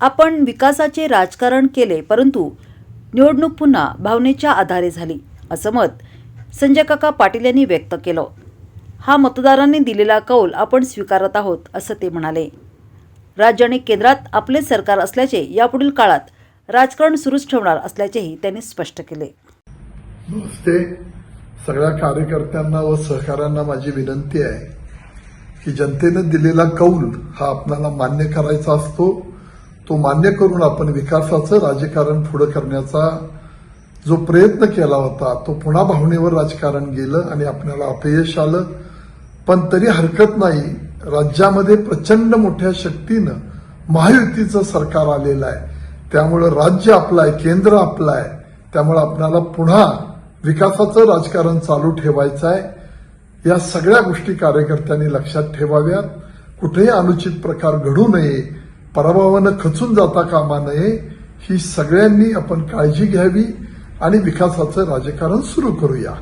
आपण विकासाचे राजकारण केले परंतु निवडणूक पुन्हा भावनेच्या आधारे झाली असं मत संजय काका पाटील यांनी व्यक्त केलं. हा मतदारांनी दिलेला कौल आपण स्वीकारत आहोत असं ते म्हणाले. राज्य आणि केंद्रात आपले सरकार असल्याचे यापुढील काळात राजकारण सुरूच ठेवणार असल्याचेही त्यांनी स्पष्ट केले. नमस्ते सगळ्या कार्यकर्त्यांना व सहकाऱ्यांना माझी विनंती आहे की जनतेनं दिलेला कौल हा आपल्याला मान्य करायचा असतो. तो मान्य करून आपण विकासाचं राजकारण पुढं करण्याचा जो प्रयत्न केला होता तो पुन्हा भावनेवर राजकारण गेलं आणि आपल्याला अपयश आलं. पण तरी हरकत नाही राज्यामध्ये प्रचंड मोठ्या शक्तीनं महायुतीचं सरकार आलेलं आहे. त्यामुळं राज्य आपलं आहे केंद्र आपलं आहे. त्यामुळे आपल्याला पुन्हा विकासाचं राजकारण चालू ठेवायचं आहे. या सगळ्या गोष्टी कार्यकर्त्यांनी लक्षात ठेवाव्यात. कुठेही अनुचित प्रकार घडू नये. पराभवानं खचून जाता कामा नये ही सगळ्यांनी आपण काळजी घ्यावी आणि विकासाचं राजकारण सुरू करूया.